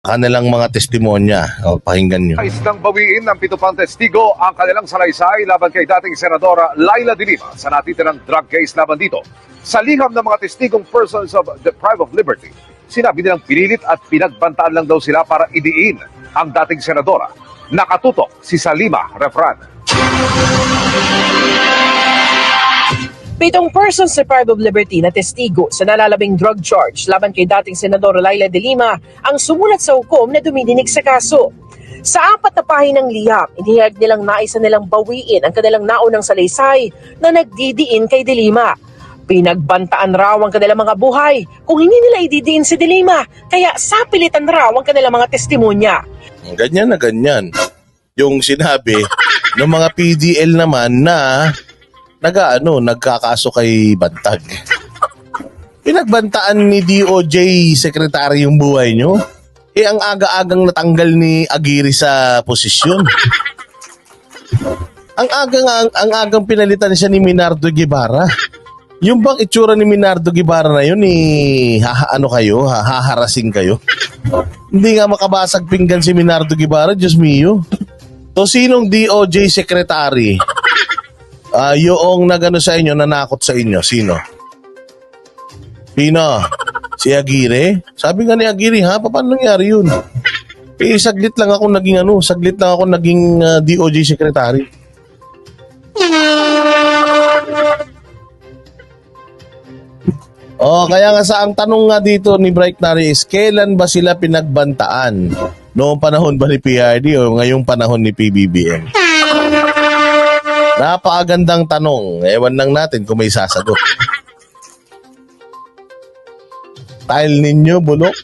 kanilang mga testimonya. O, pakinggan nyo. Nais nang bawiin ng pito pang testigo ang kanilang salaysay laban kay dating Senadora Laila De Lima sa natitirang drug case laban dito. Sa liham ng mga testigong persons of deprived of liberty, sinabi nilang pinilit at pinagbantaan lang daw sila para idiin ang dating Senadora. Nakatutok si Salima Refran. Pitong persons deprived of liberty na testigo sa nalalabing drug charge laban kay dating Senador Laila de Lima ang sumulat sa hukom na dumidinig sa kaso. Sa apat na pahinang liham, inihag nilang naisa nilang bawiin ang kanilang naunang salaysay na nagdidiin kay de Lima. Pinagbantaan raw ang kanilang mga buhay kung hindi nila ididiin si de Lima, kaya sapilitan raw ang kanilang mga testimonya. Ganyan na ganyan. Yung sinabi ng mga PDL naman na nagaano, nagkakaso kay Bantag. Pinagbantaan ni DOJ Secretary yung buhay nyo. Eh, ang aga-agang natanggal ni Aguirre sa posisyon. ang agang ang, ang agang pinalitan siya ni Minardo Guevara. Yung bang itsura ni Minardo Guevara na yun, eh, haha, ano kayo, ha- haharasing kayo? Hindi nga makabasag pinggan si Minardo Guevara, Diyos mio. So, sinong DOJ secretary? Ah, yung nagano sa inyo, nanakot sa inyo, sino? Sino? Si Aguirre? Sabi nga ni Aguirre, ha? Paano nangyari yun? Eh, saglit lang ako naging ano, saglit lang ako naging ah, DOJ secretary. Oh, kaya nga sa ang tanong nga dito ni Bright Nari is kailan ba sila pinagbantaan? Noong panahon ba ni PRD o ngayong panahon ni PBBM? Napakagandang tanong. Ewan lang natin kung may sasagot. Style ninyo, bulok.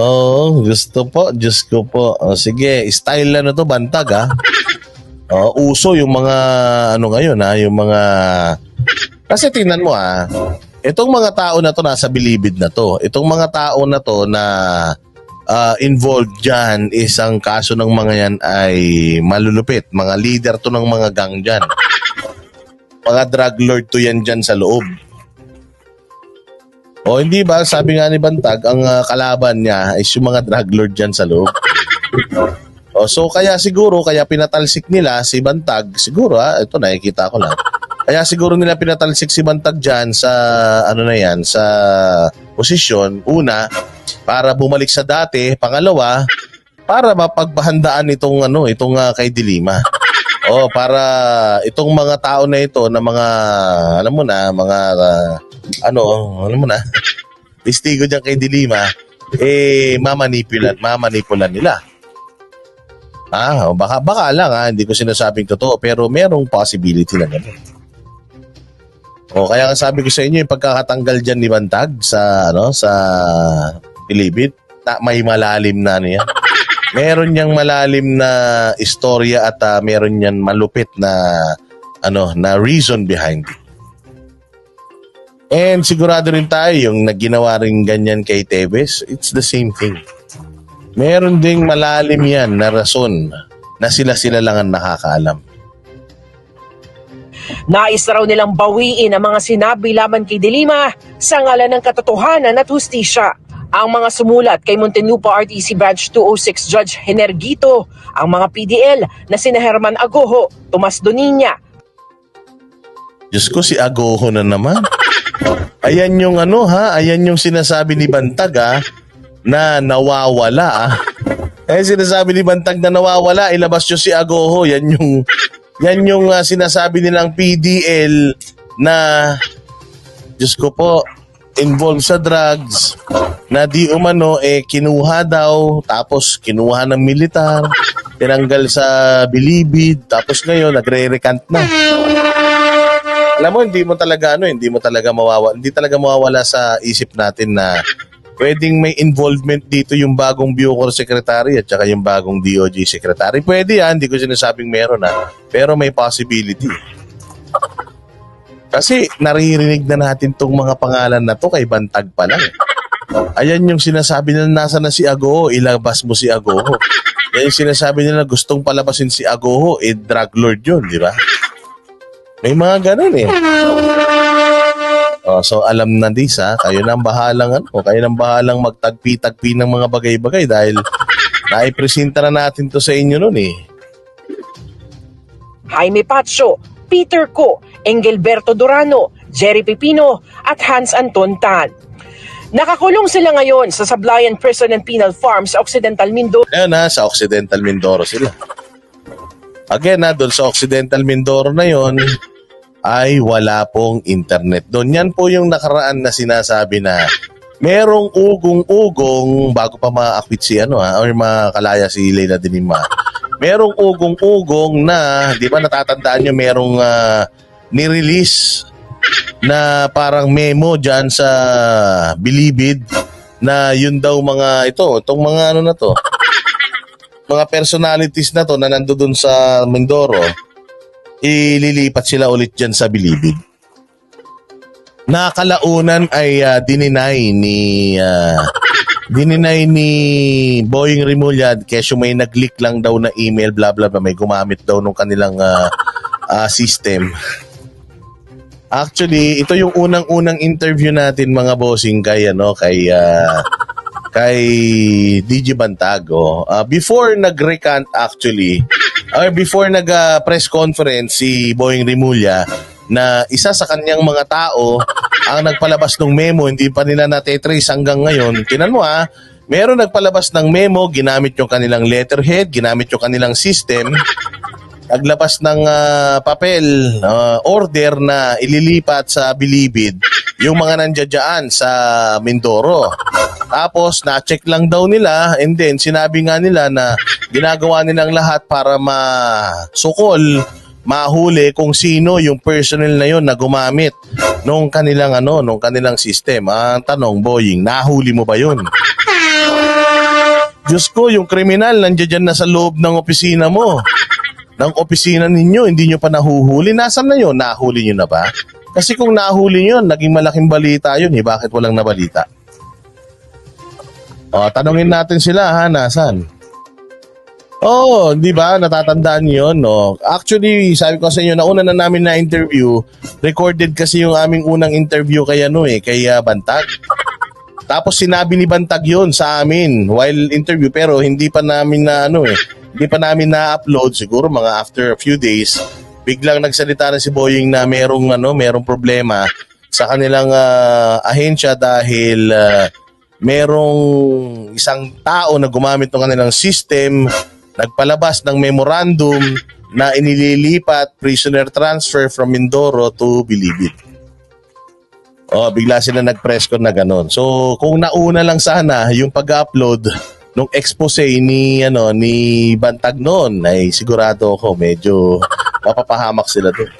Oo, gusto po. Diyos ko po. O, sige, style na to, bantag ha. O, uso yung mga, ano ngayon ha, yung mga... Kasi tingnan mo ha, itong mga tao na to nasa bilibid na to. Itong mga tao na to na ah, involved dyan, isang kaso ng mga yan ay malulupit. Mga leader to ng mga gang dyan. Mga drug lord to yan dyan sa loob. O hindi ba, sabi nga ni Bantag, ang ah, kalaban niya is yung mga drug lord dyan sa loob. o, so kaya siguro, kaya pinatalsik nila si Bantag, siguro ha, ito nakikita ko lang. Kaya siguro nila pinatalsik si Bantag dyan sa, ano na yan, sa posisyon, una, para bumalik sa dati, pangalawa, para mapagpahandaan itong ano, itong ah, kay Dilima. Oh, para itong mga tao na ito na mga alam mo na, mga ah, ano, alam mo na. Testigo diyan kay Dilima, eh mamanipulan, mamanipulan nila. Ah, baka baka lang ha, hindi ko sinasabing totoo pero merong possibility na ganun. O kaya nga sabi ko sa inyo yung pagkakatanggal diyan ni Bantag sa ano sa Pilibit, na, may malalim na niya. Meron niyang malalim na istorya at ah, meron niyan malupit na ano na reason behind it. And sigurado rin tayo yung nagginawa rin ganyan kay Tevez, it's the same thing. Meron ding malalim yan na rason na sila-sila lang ang nakakaalam. Nais na raw nilang bawiin ang mga sinabi laban kay Dilima sa ngalan ng katotohanan at hustisya. Ang mga sumulat kay Muntinlupa RTC Branch 206 Judge Henergito, ang mga PDL na sina Herman Agoho, Tomas Doninya, Diyos ko, si Agoho na naman. Ayan yung ano ha, ayan yung sinasabi ni Bantag ha, na nawawala ah. Eh sinasabi ni Bantag na nawawala, ilabas nyo si Agoho. Yan yung, yan yung ah, sinasabi nilang PDL na, Diyos ko po, involved sa drugs, na di umano eh kinuha daw, tapos kinuha ng militar, tinanggal sa bilibid, tapos ngayon nagre-recant na. Alam mo, hindi mo talaga ano, hindi mo talaga mawawala, hindi talaga mawawala sa isip natin na pwedeng may involvement dito yung bagong Bucor Secretary at saka yung bagong DOJ Secretary. Pwede yan, hindi ko sinasabing meron na, pero may possibility. Kasi naririnig na natin tong mga pangalan na to kay Bantag pa lang. Ayan yung sinasabi nila nasa na si Agoho, ilabas mo si Agoho. Yan yung sinasabi nila gustong palabasin si Agoho, eh drug lord yun, di ba? May mga ganun eh. Oh, so alam na dis ha, kayo nang bahalang ano, kayo nang bahalang magtagpi-tagpi ng mga bagay-bagay dahil naipresenta na natin to sa inyo noon eh. Jaime Pacho, Peter Co, Engelberto Durano, Jerry Pipino at Hans Anton Tan. Nakakulong sila ngayon sa Sablayan Prison and Penal Farm sa Occidental Mindoro Ayan ha, sa Occidental Mindoro sila. Again ha, doon sa Occidental Mindoro na yon ay wala pong internet. Doon yan po yung nakaraan na sinasabi na merong ugong-ugong bago pa ma-acquit si ano ha, or makalaya si Leila Dinima. Merong ugong-ugong na, di ba natatandaan nyo, merong ah, nirelease na parang memo dyan sa Bilibid na yun daw mga ito, itong mga ano na to, mga personalities na to na nandoon sa Mindoro, ililipat sila ulit dyan sa Bilibid. Nakalaunan ay uh, dininay ni ah, dininay ni Boying Remulla kesyo may nag-leak lang daw na email bla bla bla may gumamit daw nung kanilang ah, ah, system. Actually, ito yung unang-unang interview natin mga bossing kay ano kay ah, kay DJ Bantago. Ah, before nag-recant actually, or before nag-press conference si Boying Remulla na isa sa kanyang mga tao ang nagpalabas ng memo, hindi pa nila natetrace hanggang ngayon. Tinan mo ha, meron nagpalabas ng memo, ginamit yung kanilang letterhead, ginamit yung kanilang system, naglabas ng ah, papel, ah, order na ililipat sa Bilibid yung mga nandiyadyaan sa Mindoro. Tapos, na-check lang daw nila and then sinabi nga nila na ginagawa nilang lahat para masukol, mahuli kung sino yung personnel na yon na gumamit nung kanilang ano, nung kanilang system. Ang tanong, Boying, nahuli mo ba yun? Diyos ko, yung kriminal nandiyan na sa loob ng opisina mo ng opisina ninyo, hindi nyo pa nahuhuli. Nasaan na yun? Nahuli nyo na ba? Kasi kung nahuli nyo, naging malaking balita yun eh. Bakit walang nabalita? O, tanungin natin sila ha, nasan? Oo, oh, di ba? Natatandaan niyo yun, no? Actually, sabi ko sa inyo, nauna na namin na interview, recorded kasi yung aming unang interview kay ano eh, kay ah, Bantag. Tapos sinabi ni Bantag yun sa amin while interview pero hindi pa namin na ano eh, hindi pa namin na-upload siguro mga after a few days. Biglang nagsalita na si Boying na merong ano, merong problema sa kanilang ah, ahensya dahil ah, merong isang tao na gumamit ng kanilang system, nagpalabas ng memorandum na inililipat prisoner transfer from Mindoro to Bilibid. Oh, bigla sila nag-press con na ganun. So, kung nauna lang sana yung pag-upload nung expose ni ano ni Bantag noon, ay sigurado ako medyo mapapahamak sila doon.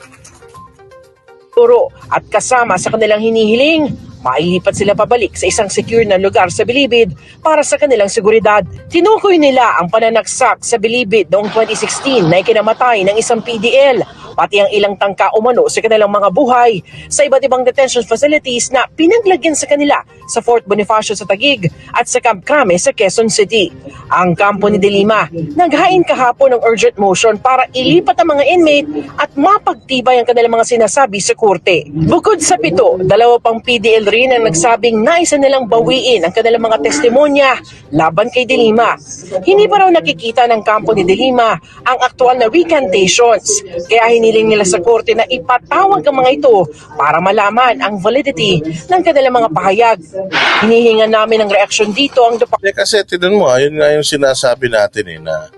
Turo at kasama sa kanilang hinihiling, mailipat sila pabalik sa isang secure na lugar sa Bilibid para sa kanilang seguridad. Tinukoy nila ang pananaksak sa Bilibid noong 2016 na ikinamatay ng isang PDL pati ang ilang tangka umano sa kanilang mga buhay sa iba't ibang detention facilities na pinaglagyan sa kanila sa Fort Bonifacio sa Taguig at sa Camp Crame sa Quezon City. Ang kampo ni Delima naghain kahapon ng urgent motion para ilipat ang mga inmate at mapagtibay ang kanilang mga sinasabi sa korte. Bukod sa pito, dalawa pang PDL rin ang nagsabing naisa nilang bawiin ang kanilang mga testimonya laban kay Delima. Hindi pa raw nakikita ng kampo ni Delima ang aktual na recantations kaya hiniling nila sa korte na ipatawag ang mga ito para malaman ang validity ng kanilang mga pahayag. Hinihingan namin ng reaksyon dito ang Department kasi tinan mo, ayun nga yung sinasabi natin eh na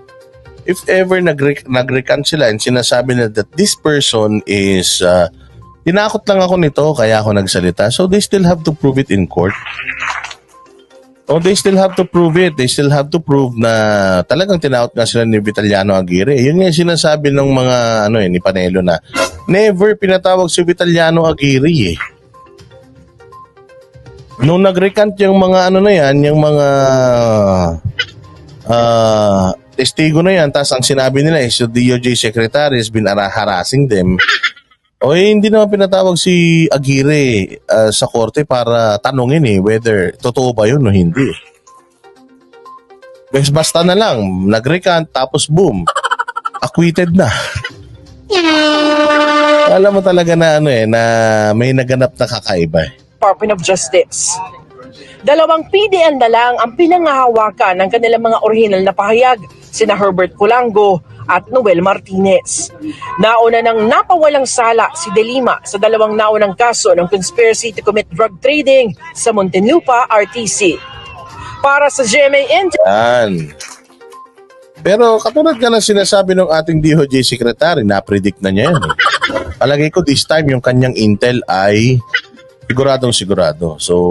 if ever nag- nag-recant sila and sinasabi na that this person is uh, tinakot lang ako nito kaya ako nagsalita. So they still have to prove it in court. Oh, they still have to prove it. They still have to prove na talagang tinakot nga sila ni Vitaliano Aguirre. Yun nga yung sinasabi ng mga ano eh, ni Panelo na never pinatawag si Vitaliano Aguirre eh. Nung nag-recant yung mga ano na yan, yung mga ah testigo na yan, tapos ang sinabi nila is the DOJ secretary has been ara- harassing them. O eh, hindi naman pinatawag si Aguirre ah, sa korte para tanungin eh whether totoo ba yun o hindi. Bes basta na lang, nag-recant tapos boom, acquitted na. Alam mo talaga na ano eh, na may naganap na kakaiba eh. Department of Justice. Dalawang PDN na lang ang pinangahawakan ng kanilang mga orihinal na pahayag, sina Herbert Pulango at Noel Martinez. Nauna nang napawalang sala si De Lima sa dalawang naunang kaso ng conspiracy to commit drug trading sa Muntinlupa, RTC. Para sa GMA Yan. Pero katulad ka ng sinasabi ng ating DOJ Secretary, na-predict na niya yan. Eh. Palagay ko this time yung kanyang intel ay siguradong sigurado. So,